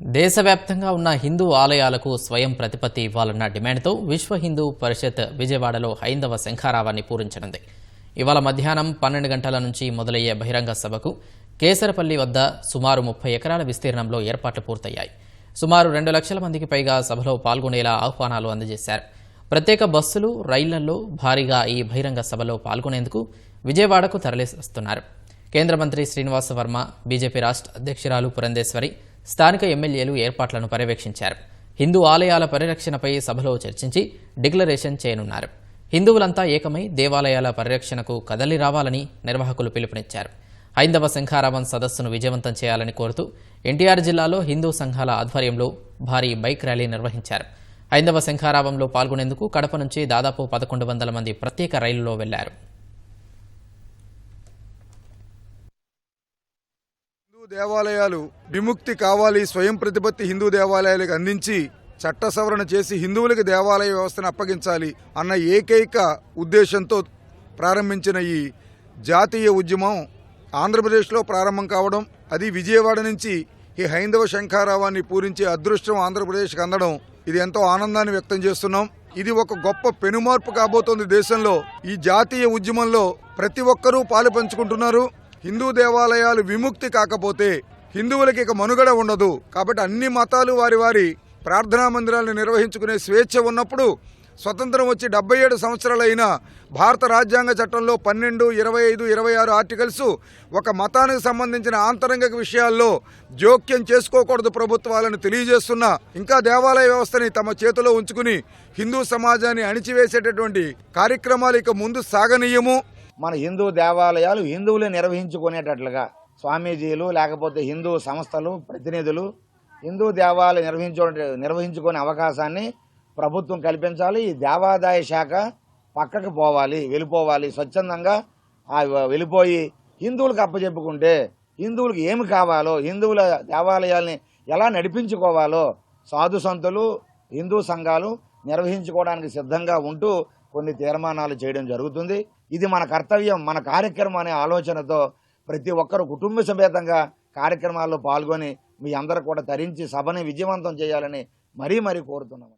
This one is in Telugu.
దేశవ్యాప్తంగా ఉన్న హిందూ ఆలయాలకు స్వయం ప్రతిపత్తి ఇవ్వాలన్న డిమాండ్తో విశ్వ హిందూ పరిషత్ విజయవాడలో హైందవ శంఖారావాన్ని పూరించనుంది. ఇవాళ మధ్యాహ్నం పన్నెండు గంటల నుంచి మొదలయ్యే బహిరంగ సభకు కేసరపల్లి వద్ద సుమారు ముప్పై ఎకరాల విస్తీర్ణంలో ఏర్పాట్లు పూర్తయ్యాయి. సుమారు రెండు లక్షల మందికి పైగా సభలో పాల్గొనేలా ఆహ్వానాలు అందజేశారు. ప్రత్యేక బస్సులు రైళ్ళలో భారీగా ఈ బహిరంగ సభలో పాల్గొనేందుకు విజయవాడకు తరలిస్తున్నారు కేంద్ర మంత్రి శ్రీనివాస వర్మ బీజేపీ రాష్ట్ర అధ్యక్షురాలు పురంధేశ్వరి స్థానిక ఎమ్మెల్యేలు ఏర్పాట్లను పర్యవేక్షించారు. హిందూ ఆలయాల పరిరక్షణపై సభలో చర్చించి డిక్లరేషన్ చేయనున్నారు. హిందువులంతా ఏకమై దేవాలయాల పరిరక్షణకు కదలి రావాలని నిర్వాహకులు పిలుపునిచ్చారు. హైందవ శంఖారావం సదస్సును విజయవంతం చేయాలని కోరుతూ ఎన్టీఆర్ జిల్లాలో హిందూ సంఘాల ఆధ్వర్యంలో భారీ బైక్ ర్యాలీ నిర్వహించారు. హైందవ శంఖారావంలో పాల్గొనేందుకు కడప నుంచి దాదాపు పదకొండు వందల మంది ప్రత్యేక రైలులో వెళ్ళారు. హిందూ దేవాలయాలు విముక్తి కావాలి స్వయం ప్రతిపత్తి హిందూ దేవాలయాలకు అందించి చట్ట సవరణ చేసి హిందువులకి దేవాలయ వ్యవస్థను అప్పగించాలి అన్న ఏకైక ఉద్దేశంతో ప్రారంభించిన ఈ జాతీయ ఉద్యమం ఆంధ్రప్రదేశ్లో ప్రారంభం కావడం అది విజయవాడ నుంచి ఈ హైందవ శంఖారావాన్ని పూరించే అదృష్టం ఆంధ్రప్రదేశ్కి అందడం. ఇది ఎంతో ఆనందాన్ని వ్యక్తం చేస్తున్నాం. ఇది ఒక గొప్ప పెనుమార్పు కాబోతోంది దేశంలో. ఈ జాతీయ ఉద్యమంలో ప్రతి ఒక్కరూ పాలు పంచుకుంటున్నారు. హిందూ దేవాలయాలు విముక్తి కాకపోతే హిందువులకి ఇక మనుగడ ఉండదు. కాబట్టి అన్ని మతాలు వారి వారి ప్రార్థనా మందిరాలను నిర్వహించుకునే స్వేచ్ఛ ఉన్నప్పుడు స్వతంత్రం వచ్చి డెబ్బై ఏడు సంవత్సరాలైన భారత రాజ్యాంగ చట్టంలో పన్నెండు ఇరవై ఐదు ఇరవై ఆరు ఆర్టికల్స్ ఒక మతానికి సంబంధించిన ఆంతరంగిక విషయాల్లో జోక్యం చేసుకోకూడదు ప్రభుత్వాలను తెలియజేస్తున్నా ఇంకా దేవాలయ వ్యవస్థని తమ చేతిలో ఉంచుకుని హిందూ సమాజాన్ని అణిచివేసేటటువంటి కార్యక్రమాలు ఇక ముందు సాగనీయము. మన హిందూ దేవాలయాలు హిందువులే నిర్వహించుకునేటట్లుగా. స్వామీజీలు లేకపోతే హిందూ సంస్థలు ప్రతినిధులు హిందూ దేవాలయం నిర్వహించు నిర్వహించుకునే అవకాశాన్ని ప్రభుత్వం కల్పించాలి. ఈ దేవాదాయ శాఖ పక్కకు పోవాలి వెళ్ళిపోవాలి. స్వచ్ఛందంగా వెళ్ళిపోయి హిందువులకు అప్పచెప్పుకుంటే హిందువులకు ఏమి కావాలో హిందువుల దేవాలయాల్ని ఎలా నడిపించుకోవాలో సాధు సంతులు హిందూ సంఘాలు నిర్వహించుకోవడానికి సిద్ధంగా ఉంటూ కొన్ని తీర్మానాలు చేయడం జరుగుతుంది. ఇది మన కర్తవ్యం మన కార్యక్రమం అనే ఆలోచనతో ప్రతి ఒక్కరు కుటుంబ సమేతంగా కార్యక్రమాల్లో పాల్గొని మీ అందరూ కూడా తరించి సభని విజయవంతం చేయాలని మరీ మరీ కోరుతున్నాము